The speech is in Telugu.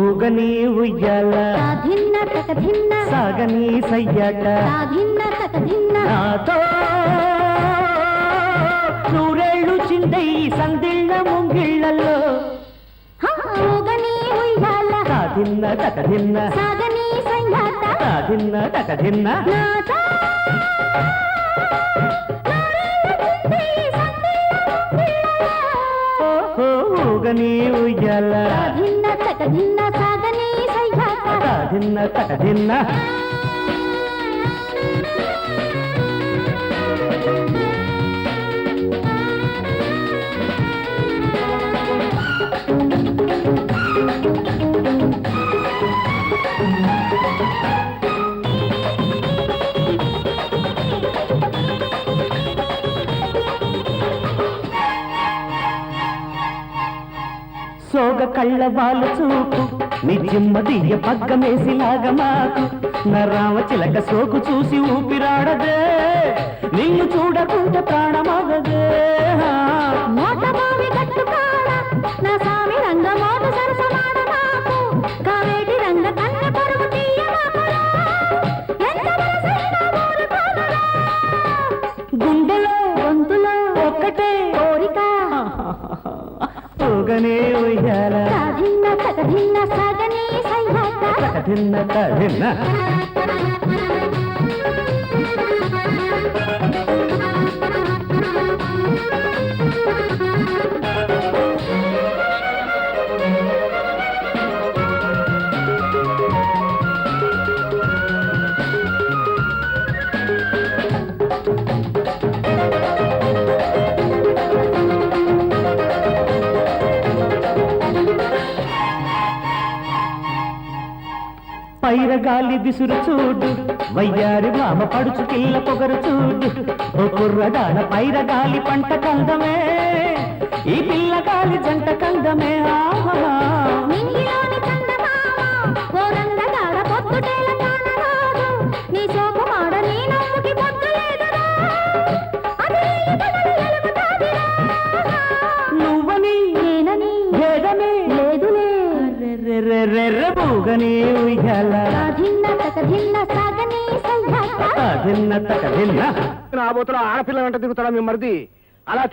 ఊగని ఉయ్యాల ధిన్న తక ధిన్న సాగని సయ్యాట ధిన్న తక ధిన్న నాతో నూరేళ్ళు చిందయి సందిళ్ళ ముంగిళ్ళల్లో సాధిన్న తకధిన్న సాగని సంఘాత. సాధిన్న తకధిన్న నాతో ఓహో ఊగని ఉయ్యాల ధిన్న తక ధిన్న సాగని సంఘాత. సాధిన్న తకధిన్న సోగ కళ్ళ వాళ్ళు చూపు నిజమ్మదియ్య పగ్గమేసిలాగా మాకు. నరామ చిలక సోకు చూసి ఊపిరాడదే. నిన్ను చూడకుంటే ప్రాణమగదే ఊగనే ఉయ్యాల. సాధిన్న సగధిన్న సాగని సయ్యాట పైరగాలి విసురు చూడు. వయ్యారి మామ పడుచు పిల్ల పొగరు చూడు. ఓ కుర్రదాన పైరగాలి పంట కందమే. ఈ పిల్లగాలి జంట కందమే. ఆ రెర్రెర్రెర్రెబూగని ఉయ్యాల ధిన్న తక ధిన్న సాగని సయ్యాట తకధిన్న తకధిన్న నా బోతులో ఆడపిల్ల వెంట తిరుగుతాడా మీ మరిది అలా